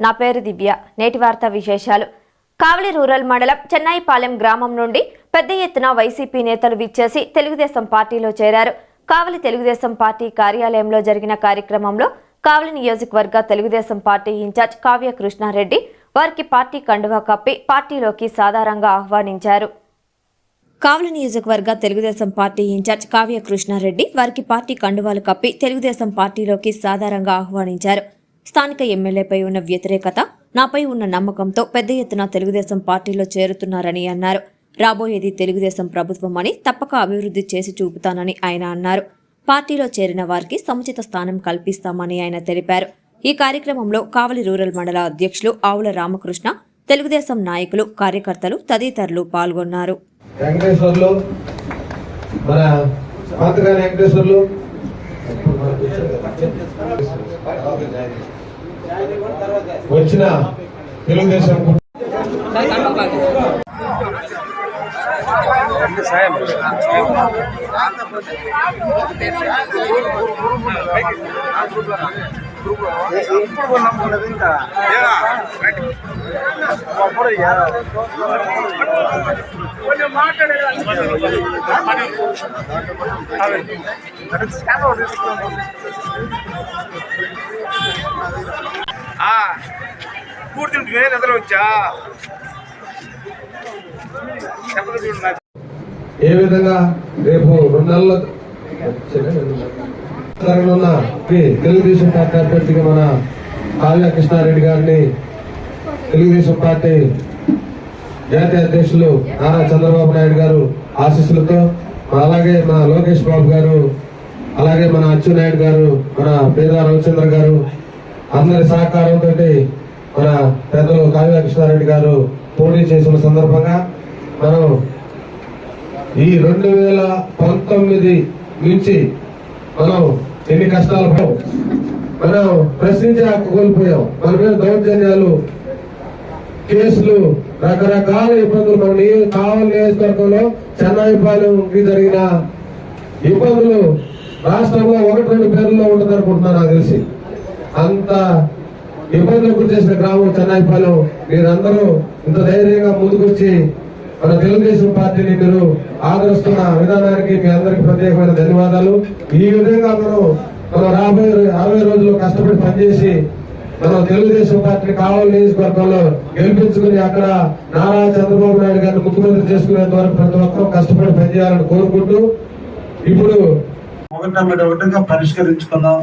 నా పేరు దివ్య. నేటి వార్త విశేషాలు. కావలి రూరల్ మండలం చెన్నాయిపాలెం గ్రామం నుండి పెద్ద ఎత్తున వైసీపీ నేతలు విచ్చేసి తెలుగుదేశం పార్టీలో చేరారు. కావలి తెలుగుదేశం పార్టీ కార్యాలయంలో జరిగిన కార్యక్రమంలో కావలి నియోజకవర్గ తెలుగుదేశం పార్టీ ఇన్ఛార్జ్ కావ్య కృష్ణారెడ్డి వారికి పార్టీ కండువా కప్పి పార్టీలోకి సాధారణంగా ఆహ్వానించారు. కావలి నియోజకవర్గ తెలుగుదేశం పార్టీ ఇన్ఛార్జ్ కావ్య కృష్ణారెడ్డి వారికి పార్టీ కండువాలు కప్పి తెలుగుదేశం పార్టీలోకి సాధారణంగా ఆహ్వానించారు. స్థానిక ఎమ్మెల్యేపై ఉన్న వ్యతిరేకత నాపై ఉన్న నమ్మకంతో పెద్ద ఎత్తున తెలుగుదేశం పార్టీలో చేరుతున్నారని అన్నారు. రాబోయేది తెలుగుదేశం ప్రభుత్వం అని తప్పక అభివృద్ధి చేసి చూపుతానని ఆయన అన్నారు. పార్టీలో చేరిన వారికి సముచిత స్థానం కల్పిస్తామని ఆయన తెలిపారు. ఈ కార్యక్రమంలో కావలి రూరల్ మండల అధ్యక్షులు ఆవుల రామకృష్ణ తెలుగుదేశం నాయకులు కార్యకర్తలు తదితరులు పాల్గొన్నారు. వెంకటేశ్వర్లు వచ్చిన తెలుగుదేశం వెంకటేశ్వర్లు వచ్చిన తెలుగుదేశం కు- ఆ, పూర్తి నేను ఎదురు వచ్చా చెప్పదు చూడు నాకు ఏ విధంగా రేపు రెండు నెలల ఉన్న ఈ తెలుగుదేశం పార్టీ అభ్యర్థిగా మన కావ్య కృష్ణారెడ్డి గారిని తెలుగుదేశం పార్టీ జాతీయ అధ్యక్షులు నారా చంద్రబాబు నాయుడు గారు ఆశీస్సులతో అలాగే మన లోకేష్ బాబు గారు అలాగే మన అచ్చెన్నాయుడు గారు మన పేద రవిచంద్ర గారు అందరి సహకారంతో మన పెద్దలు కావ్య కృష్ణారెడ్డి గారు పోటీ చేసిన సందర్భంగా మనం ఈ రెండు వేల పంతొమ్మిది నుంచి మనం ఎన్ని కష్టాలు పడ్డాం మనం ప్రశ్నించే హక్కు కోల్పోయాం. మన మీద దౌర్జన్యాలు కేసులు రకరకాల ఇబ్బందులు మన నియో- కావలి నియోజకవర్గంలో చెన్నాయిపాలెంకి జరిగిన ఇబ్బందులు రాష్ట్రంలో ఒకటి రెండు పేర్లలో ఉంటుంది అనుకుంటున్నాను నాకు తెలిసి. అంత ఇబ్బందులు గురి చేసిన గ్రామం చెన్నాయిపాలెం మీరందరూ ఇంత ధైర్యంగా ముందుకొచ్చి మన తెలుగుదేశం పార్టీని మీరు ఆదరిస్తున్న విధానానికి మీ అందరికి ప్రత్యేకమైన ధన్యవాదాలు. ఈ విధంగా మనం మనం రాబోయే అరవై రోజులు కష్టపడి పనిచేసి మనం తెలుగుదేశం పార్టీని కావాలి నియోజకవర్గంలో గెలిపించుకుని అక్కడ నారా చంద్రబాబు నాయుడు గారిని ముఖ్యమంత్రి చేసుకునేంత వరకు ప్రతి ఒక్కరూ కష్టపడి పనిచేయాలని కోరుకుంటూ ఇప్పుడు ఒకటి ఒకటిగా పరిష్కరించుకుందాం.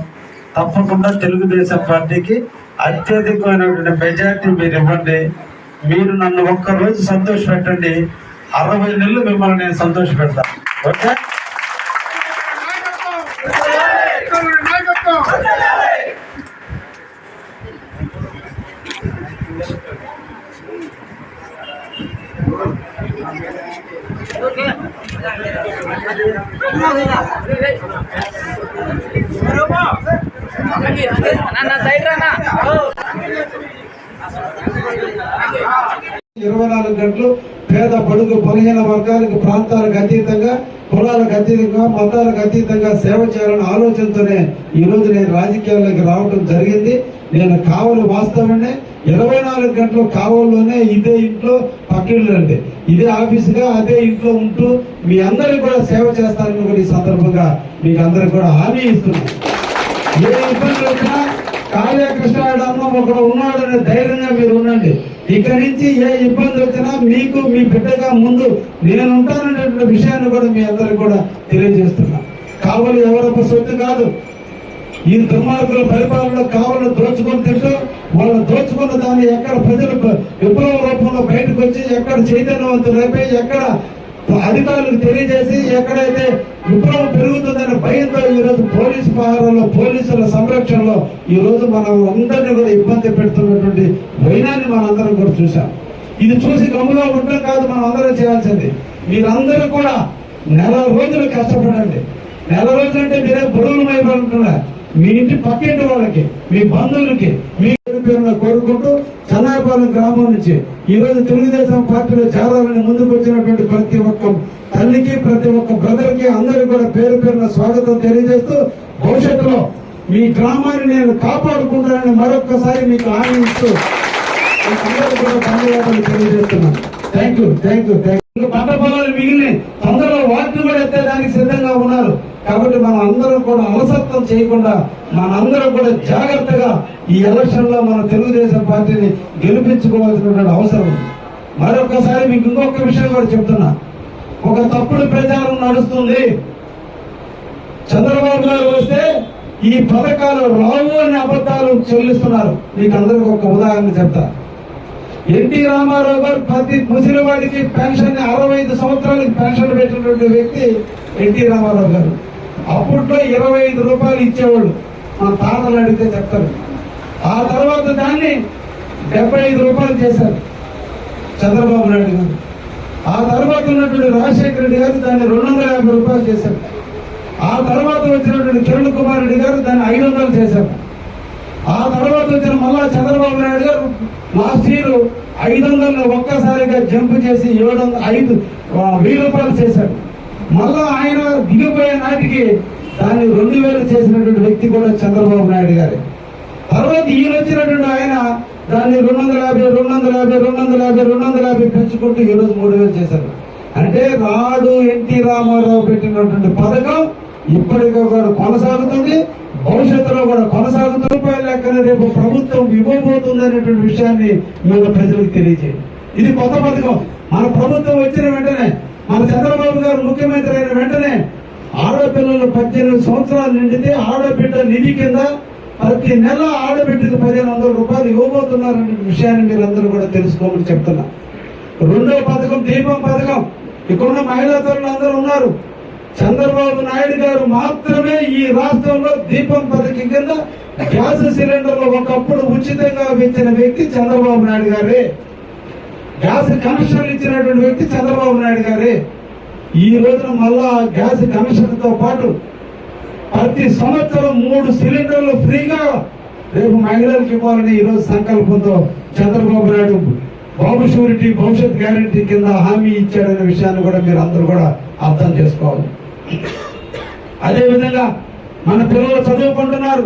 తప్పకుండా తెలుగుదేశం పార్టీకి అత్యధికమైనటువంటి మెజార్టీ మీరు ఇవ్వండి. మీరు నన్ను ఒక్క రోజు సంతోష పెట్టండి అరవై నెలలు మిమ్మల్ని నేను సంతోష పెడతా ఓకే ఇరవై నాలుగు గంటలు పేద బడుగు బలహీన వర్గాలకు ప్రాంతాలకు అతీతంగా కులాలకు అతీతంగా మతాలకు అతీతంగా సేవ చేయాలనే ఆలోచనతోనే ఈ రోజు నేను రాజకీయాల్లోకి రావడం జరిగింది. నేను కావలి వాస్తవమే ఇరవై నాలుగు గంటలు కావల్లోనే ఇదే ఇంట్లో పక్కిళ్ళండి. ఇదే ఆఫీసుగా అదే ఇంట్లో ఉంటూ మీ అందరికి కూడా సేవ చేస్తానని కూడా ఈ సందర్భంగా మీకు అందరికి కూడా హామీ ఇస్తున్నాను. ఏ ఇబ్బంది వచ్చినా కార్యకృష్ణాడు అన్న ఒకడు ఉన్నాడనే ధైర్యంగా మీరు ఉండండి. ఇక్కడి నుంచి ఏ ఇబ్బంది వచ్చినా మీకు మీ బిడ్డగా ముందు నేను ఉంటాననేటువంటి విషయాన్ని కూడా మీ అందరికి కూడా తెలియజేస్తున్నా. కావలి ఎవరొక సొత్తు కాదు. ఈ దుర్మార్గుల పరిపాలన కావాలని దోచుకొని తింటూ వాళ్ళు దోచుకున్న దాన్ని ఎక్కడ ప్రజలు విప్లవ రూపంలో బయటకు వచ్చి ఎక్కడ చైతన్యవంతులు అయిపోయి ఎక్కడ అధికారులకు తెలియజేసి ఎక్కడైతే విప్లవం పెరుగుతుందనే భయంతో ఈ రోజు పోలీసు పహారంలో పోలీసుల సంరక్షణలో ఈ రోజు మనం అందరినీ కూడా ఇబ్బంది పెడుతున్నటువంటి వైనాన్ని మనం అందరం కూడా చూసాం ఇది చూసి గమ్ములో ఉండడం కాదు మనం అందరం చేయాల్సింది. మీరందరూ కూడా నెల రోజులు కష్టపడండి. నెల రోజులు అంటే మీరే బరువులు మైపడుతున్నారు మీ ఇంటి పక్కింటి వాళ్ళకి మీ బంధువులకి మీ పేరు పేరున కోరుకుంటూ చన్నాయపాలెం గ్రామం నుంచి ఈ రోజు తెలుగుదేశం పార్టీలో చేరాలని ముందుకు వచ్చినటువంటి ప్రతి ఒక్క తల్లికి ప్రతి ఒక్క బ్రదర్కి అందరికీ కూడా పేరు పేరున స్వాగతం తెలియజేస్తూ భవిష్యత్తులో మీ గ్రామాన్ని నేను కాపాడుకుంటానని మరొక్కసారి మీకు ఆనందిస్తూ ఇస్తూ కూడా ధన్యవాదాలు తెలియజేస్తున్నాను. Thank you thank you thank you పంట పొలాలు మిగిలిన తొందరలో వాటిని కూడా ఎత్తేదానికి సిద్ధంగా ఉన్నారు. కాబట్టి మనం అందరం కూడా అలసత్వం చేయకుండా మనందరం కూడా జాగ్రత్తగా ఈ ఎలక్షన్లో మన తెలుగుదేశం పార్టీని గెలిపించుకోవాల్సినటువంటి అవసరం ఉంది. మరొకసారి మీకు ఇంకొక విషయం కూడా చెప్తున్నా. ఒక తప్పుడు ప్రచారం నడుస్తుంది. చంద్రబాబు గారు వస్తే ఈ పథకాలు రావు అనే అబద్ధాలు చెల్లిస్తున్నారు. మీకు అందరికి ఒక ఉదాహరణ చెప్తా. ఎన్టీ రామారావు గారు ప్రతి ముసలివాడికి పెన్షన్ అరవై ఐదు సంవత్సరాలకి పెన్షన్ పెట్టినటువంటి వ్యక్తి ఎన్టీ రామారావు గారు. అప్పట్లో ఇరవై ఐదు రూపాయలు ఇచ్చేవాళ్ళు. మా తాతలు అడిగితే చెప్తారు. ఆ తర్వాత దాన్ని డెబ్బై ఐదు రూపాయలు చేశారు. చంద్రబాబు నాయుడు గారు. ఆ తర్వాత ఉన్నటువంటి రాజశేఖర రెడ్డి గారు దాన్ని రెండు వందల యాభై రూపాయలు చేశారు. ఆ తర్వాత వచ్చినటువంటి కిరణ్ కుమార్ రెడ్డి గారు దాన్ని ఐదు వందలు చేశారు. ఆ తర్వాత వచ్చిన మళ్ళా చంద్రబాబు నాయుడు గారు లాస్ట్ ఇయర్ ఐదు వందలు ఒక్కసారిగా జంప్ చేసి ఏడు వందల ఐదు వెయ్యి రూపాయలు చేశారు. మళ్ళా ఆయన దిగిపోయే నాటికి దాన్ని రెండు వేలు చేసినటువంటి వ్యక్తి కూడా చంద్రబాబు నాయుడు గారే. తర్వాత ఈయన వచ్చినటువంటి ఆయన దాన్ని రెండు వందల యాభై రెండు వందల యాభై రెండు వందల యాభై రెండు వందల యాభై పెంచుకుంటూ ఈరోజు మూడు వేలు చేశారు. అంటే రాడు ఎన్టీ రామారావు పెట్టినటువంటి పథకం ఇప్పటికీ కూడా కొనసాగుతుంది. భవిష్యత్తులో కూడా కొనసాగుతుంది. రూపాయల లెక్కన రేపు ప్రభుత్వం ఇవ్వబోతుంది అనేటువంటి విషయాన్ని మేము ప్రజలకు తెలియజేయండి. ఇది కొత్త పథకం. మన ప్రభుత్వం వచ్చిన వెంటనే మన చంద్రబాబు గారు ముఖ్యమంత్రి అయిన వెంటనే ఆడపిల్లలు పద్దెనిమిది సంవత్సరాలు నిండితే ఆడబిడ్డ నిధి కింద ప్రతి నెల ఆడబిడ్డకి పదిహేను వందల రూపాయలు ఇవ్వబోతున్నారనే విషయాన్ని మీరు అందరూ కూడా తెలుసుకోమని చెప్తున్నా. రెండో పథకం దీపం పథకం. ఇక్కడున్న మహిళా తరుణులు అందరూ ఉన్నారు. చంద్రబాబు నాయుడు గారు మాత్రమే ఈ రాష్ట్రంలో దీపం పథకం కింద గ్యాస్ సిలిండర్లు ఒకప్పుడు ఉచితంగా పెంచిన వ్యక్తి చంద్రబాబు నాయుడు గారే. గ్యాస్ కనెక్షన్లు ఇచ్చినటువంటి వ్యక్తి చంద్రబాబు నాయుడు గారే. ఈ రోజున మళ్ళా గ్యాస్ కనెక్షన్తో పాటు ప్రతి సంవత్సరం మూడు సిలిండర్లు ఫ్రీగా రేపు మహిళలకు ఇవ్వాలని ఈ రోజు సంకల్పంతో చంద్రబాబు నాయుడు బాబు షూరిటీ భవిష్యత్ గ్యారంటీ కింద హామీ ఇచ్చాడనే విషయాన్ని కూడా మీరు అందరూ కూడా అర్థం చేసుకోవాలి. అదే విధంగా మన పిల్లలు చదువుకుంటున్నారు.